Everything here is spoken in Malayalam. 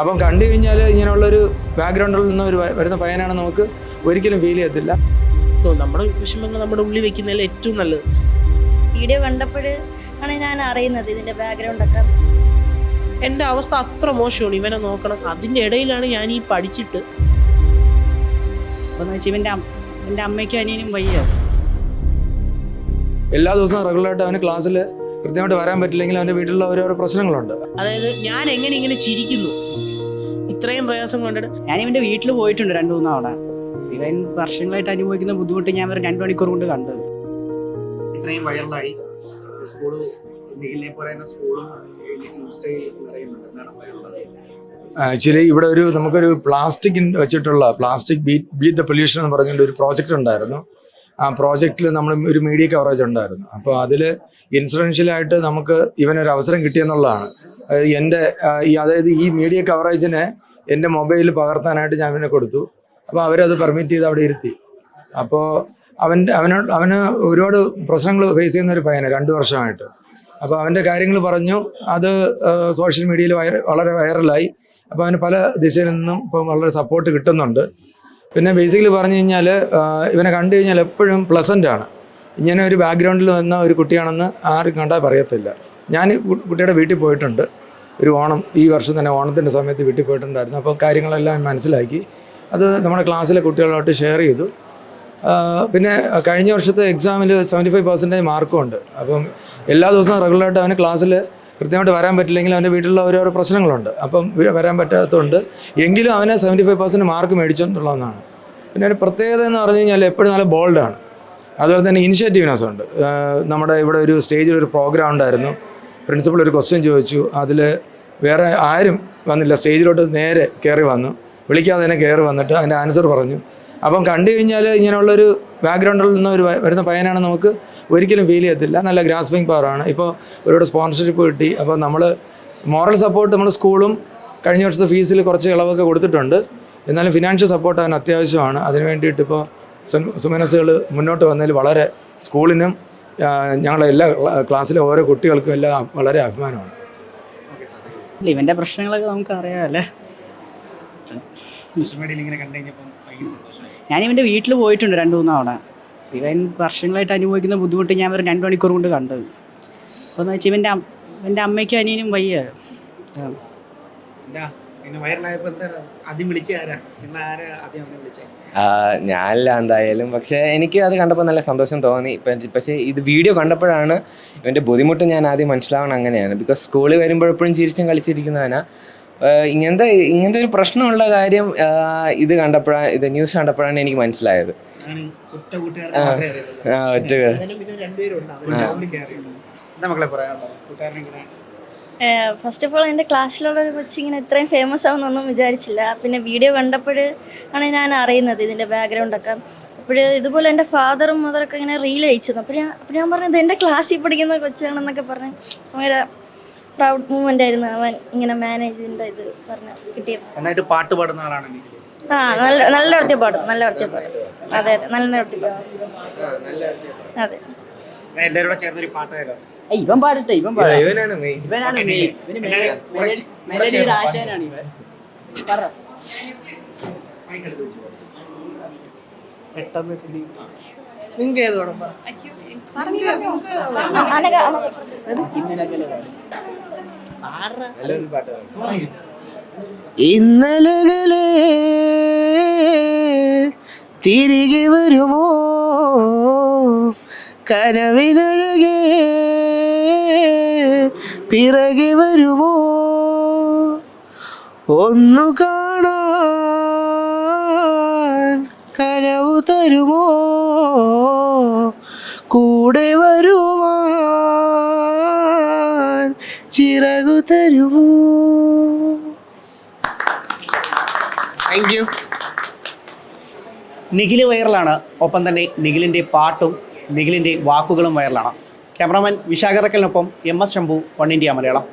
അപ്പം കണ്ടു കഴിഞ്ഞാൽ ഇങ്ങനെയുള്ളൊരു ബാക്ക്ഗ്രൗണ്ടിൽ നിന്ന് ഒരു വരുന്ന പയ്യനാണ് നമുക്ക് ഒരിക്കലും ഫീൽ ചെയ്യത്തില്ല. നമ്മുടെ വിഷമങ്ങൾ നമ്മുടെ ഉള്ളിൽ വെക്കുന്നതിൽ ഏറ്റവും നല്ലത്. വീഡിയോ കണ്ടപ്പോൾ ആണ് ഞാൻ അറിയുന്നത് ഇതിന്റെ ബാക്ക്ഗ്രൗണ്ടൊക്കെ എന്റെ അവസ്ഥ അത്ര മോശമാണ് ഇവനെ നോക്കണം. അതിന്റെ ഇടയിലാണ് ഞാൻ ഈ പഠിച്ചിട്ട്. അപ്പോൾ വെച്ചാൽ ഇവന്റെ എന്റെ അമ്മയ്ക്കും അനിയനും വയ്യ? എല്ലാ ദിവസവും റെഗുലറായിട്ട് അവന് ക്ലാസ്സിൽ കൃത്യമായിട്ട് വരാൻ പറ്റില്ലെങ്കിൽ അവന്റെ വീട്ടിലുള്ള ഓരോരോ പ്രശ്നങ്ങളുണ്ട്. അതായത് ഞാൻ എങ്ങനെ ഇങ്ങനെ ചിരിക്കുന്നു? ഇത്രയും പ്രയാസം കൊണ്ടിട്ട് ഞാൻ ഇവന്റെ വീട്ടിൽ പോയിട്ടുണ്ട് രണ്ടു മൂന്ന് തവണ. ഇവൻ വർഷങ്ങളായിട്ട് അനുഭവിക്കുന്ന ബുദ്ധിമുട്ട് ഞാൻ ഒരു രണ്ട് മണിക്കൂർ കൊണ്ട് കണ്ടത്. ഇത്രയും വൈറലായി സ്കൂൾ നിഖിലിനെ പോലെ തന്നെ സ്കൂളും ഇൻസ്റ്റയിൽ നിറയുന്നുണ്ട്. എന്താണ് പറയാനുള്ളത്? ആക്ച്വലി ഇവിടെ ഒരു നമുക്കൊരു പ്ലാസ്റ്റിക് വെച്ചിട്ടുള്ള plastic beat beat the pollution എന്ന് പറഞ്ഞുകൊണ്ട് ഒരു പ്രോജക്റ്റ് ഉണ്ടായിരുന്നു. ആ പ്രോജക്റ്റിൽ നമ്മൾ ഒരു മീഡിയ കവറേജ് ഉണ്ടായിരുന്നു. അപ്പോൾ അതിൽ ഇൻസിഡൻഷ്യലായിട്ട് നമുക്ക് ഇവനൊരു അവസരം കിട്ടിയെന്നുള്ളതാണ്. അതായത് എന്റെ ഈ അതായത് ഈ മീഡിയ കവറേജിനെ എന്റെ മൊബൈലിൽ പകർത്താനായിട്ട് ഞാൻ അവനെ കൊടുത്തു. അപ്പോൾ അവരത് പെർമിറ്റ് ചെയ്ത് അവിടെ ഇരുത്തി. അപ്പോൾ അവന്റെ അവനോട് അവന് ഒരുപാട് പ്രശ്നങ്ങൾ ഫേസ് ചെയ്യുന്ന ഒരു പയ്യനാണ് രണ്ട് വർഷമായിട്ട്. അപ്പോൾ അവന്റെ കാര്യങ്ങൾ പറഞ്ഞു അത് സോഷ്യൽ മീഡിയയിൽ വൈറ വളരെ വൈറലായി. അപ്പോൾ അവന് പല ദിശയിൽ നിന്നും ഇപ്പോൾ വളരെ സപ്പോർട്ട് കിട്ടുന്നുണ്ട്. പിന്നെ ബേസിക്കലി പറഞ്ഞു കഴിഞ്ഞാൽ ഇവനെ കണ്ടു കഴിഞ്ഞാൽ എപ്പോഴും പ്ലസന്റ് ആണ്. ഇങ്ങനെ ഒരു ബാക്ക്ഗ്രൗണ്ടിൽ വന്ന ഒരു കുട്ടിയാണെന്ന് ആരും കണ്ടാൽ പറയത്തില്ല. ഞാൻ കുട്ടിയുടെ വീട്ടിൽ പോയിട്ടുണ്ട്. ഒരു ഓണം ഈ വർഷം തന്നെ ഓണത്തിന്റെ സമയത്ത് വീട്ടിൽ പോയിട്ടുണ്ടായിരുന്നു. അപ്പോൾ കാര്യങ്ങളെല്ലാം മനസ്സിലാക്കി. അത് നമ്മുടെ ക്ലാസ്സിലെ കുട്ടികളുമായിട്ട് ഷെയർ ചെയ്തു. പിന്നെ കഴിഞ്ഞ വർഷത്തെ എക്സാമിൽ സെവന്റി ഫൈവ് പെർസെന്റേജ് മാർക്കും ഉണ്ട്. അപ്പം എല്ലാ ദിവസവും റെഗുലറായിട്ട് അവന് ക്ലാസ്സിൽ കൃത്യമായിട്ട് വരാൻ പറ്റില്ലെങ്കിൽ അവന്റെ വീട്ടിലുള്ള ഓരോ പ്രശ്നങ്ങളുണ്ട്. അപ്പം വരാൻ പറ്റാത്തതുകൊണ്ട് എങ്കിലും അവനെ സെവന്റി ഫൈവ് പെർസെന്റ് മാർക്ക് മേടിച്ചെന്നുള്ളതാണ്. പിന്നെ ഒരു പ്രത്യേകത എന്ന് പറഞ്ഞു കഴിഞ്ഞാൽ എപ്പോഴും നല്ല ബോൾഡാണ് അതുപോലെ തന്നെ ഇനിഷ്യേറ്റീവ്നെസ് ഉണ്ട്. നമ്മുടെ ഇവിടെ ഒരു സ്റ്റേജിൽ ഒരു പ്രോഗ്രാം ഉണ്ടായിരുന്നു. പ്രിൻസിപ്പൾ ഒരു ക്വസ്റ്റ്യൻ ചോദിച്ചു. അതിൽ വേറെ ആരും വന്നില്ല. സ്റ്റേജിലോട്ട് നേരെ കയറി വന്നു. വിളിക്കാതെ തന്നെ കയറി വന്നിട്ട് അതിന്റെ ആൻസർ പറഞ്ഞു. അപ്പം കണ്ടു കഴിഞ്ഞാൽ ഇങ്ങനെയുള്ളൊരു ബാക്ക്ഗ്രൗണ്ടിൽ നിന്ന് ഒരു വരുന്ന പയ്യനാണ് നമുക്ക് ഒരിക്കലും ഫീൽ ചെയ്യത്തില്ല. നല്ല ഗ്രാസ്പിംഗ് പവറാണ് ഇപ്പോൾ ഒരുപാട് സ്പോൺസർഷിപ്പ് കിട്ടി. അപ്പോൾ നമ്മൾ മോറൽ സപ്പോർട്ട് നമ്മൾ സ്കൂളും കഴിഞ്ഞ വർഷത്തെ ഫീസിൽ കുറച്ച് ഇളവൊക്കെ കൊടുത്തിട്ടുണ്ട്. എന്നാലും ഫിനാൻഷ്യൽ സപ്പോർട്ട് അതിന് അത്യാവശ്യമാണ്. അതിന് വേണ്ടിയിട്ട് ഇപ്പോൾ സുമനസ്സുകൾ മുന്നോട്ട് വന്നതിൽ വളരെ സ്കൂളിനും ഞങ്ങളുടെ എല്ലാ ക്ലാസ്സിലെ ഓരോ കുട്ടികൾക്കും എല്ലാം വളരെ അഭിമാനമാണ്. ഇവന്റെ ഇവന്റെ പ്രശ്നങ്ങളൊക്കെ നമുക്ക് അറിയാമല്ലേ ഞാൻ ഇവന്റെ വീട്ടിൽ പോയിട്ടുണ്ട് രണ്ട് മൂന്ന് തവണ. ഇവൻ വർഷങ്ങളായിട്ട് അനുഭവിക്കുന്ന ബുദ്ധിമുട്ട് ഞാൻ ഒരു രണ്ട് മണിക്കൂർ കൊണ്ട് കണ്ടത് അപ്പോൾ എന്ന് വെച്ചാൽ ഇവന്റെ ഇവന്റെ അമ്മയ്ക്കും അനിയനും വയ്യ. പിന്നെ വൈറലായപ്പോൾ എന്താണ് ആദ്യം വിളിച്ച ആരാ? നിങ്ങൾ ആരാ ആദ്യം അവനെ വിളിച്ചേ? ഞാനില്ല എന്തായാലും പക്ഷേ എനിക്ക് അത് കണ്ടപ്പോൾ നല്ല സന്തോഷം തോന്നി. പക്ഷേ ഇത് വീഡിയോ കണ്ടപ്പോഴാണ് ഇവന്റെ ബുദ്ധിമുട്ട് ഞാൻ ആദ്യം മനസ്സിലാവണം അങ്ങനെയാണ്. ബിക്കോസ് സ്കൂളിൽ വരുമ്പോഴെപ്പോഴും ചിരിച്ചും കളിച്ചിരിക്കുന്നവനാ. ആ, ഇങ്ങനത്തെ ഇങ്ങനത്തെ ഒരു പ്രശ്നമുള്ള കാര്യം ഇത് കണ്ടപ്പോഴാണ് ഇത് ന്യൂസ് കണ്ടപ്പോഴാണ് എനിക്ക് മനസ്സിലായത്. ഒറ്റ കൂട്ടുകാരനെ ഫസ്റ്റ് ഓഫ് ഓൾ എന്റെ ക്ലാസ്സിലുള്ള ഒരു കൊച്ചി ഇങ്ങനെ ഇത്രയും ഫേമസ് ആവുമെന്നൊന്നും വിചാരിച്ചില്ല. പിന്നെ വീഡിയോ കണ്ടപ്പോൾ ആണ് ഞാൻ അറിയുന്നത് ഇതിന്റെ ബാക്ക്ഗ്രൗണ്ടൊക്കെ അപ്പോൾ ഇതുപോലെ എന്റെ ഫാദറും മദറൊക്കെ ഇങ്ങനെ റീൽ അയച്ചിരുന്നു. അപ്പോൾ ഞാൻ അപ്പോൾ ഞാൻ പറഞ്ഞത് എന്റെ ക്ലാസ്സിൽ പഠിക്കുന്ന കൊച്ചാണെന്നൊക്കെ പറഞ്ഞ് ഭയങ്കര പ്രൗഡ് മൂമെന്റ് ആയിരുന്നു അവൻ ഇങ്ങനെ മാനേജിന്റെ ഇത് പറഞ്ഞ് കിട്ടിയത്. നന്നായിട്ട് പാട്ട് പാടുന്ന ആളാണ് ആ നല്ല നല്ല നടത്തിയ പാടും നല്ല നടത്തിയ പാടും. അതെ അതെ നല്ല നടത്തിയ പാടും. അതെ. ഞാൻ എല്ലാവരും കൂടെ ചേർന്നൊരു പാട്ടായാലോ ഇവൻ പാടട്ടെ ഇവൻ പാടാം ഇവനാണ് മെയിൻ ഇവനാണ് മെയിൻ. ഇവന് മെലഡിയുടെ ഇവൻ പറ. പെട്ടെന്ന് നിങ്ങൾക്ക് ഏത് പാടും. ഇന്നലകളെ തിരികെ വരുമോ കനവിനഴകെ പിറകെ വരുമോ? ഒന്നു കാണാൻ കനവ് തരുമോ? കൂടെ വരുവാൻ ചിറകു തരുമോ? താങ്ക് യു നിഖിൽ വൈറലാണ്. ഒപ്പം തന്നെ നിഖിലിന്റെ പാട്ടും നിഖിലിന്റെ വാക്കുകളും വൈറലാണ്. Cameraman വിശാഖറക്കലിനൊപ്പം M S Shambhu one India Malayalam.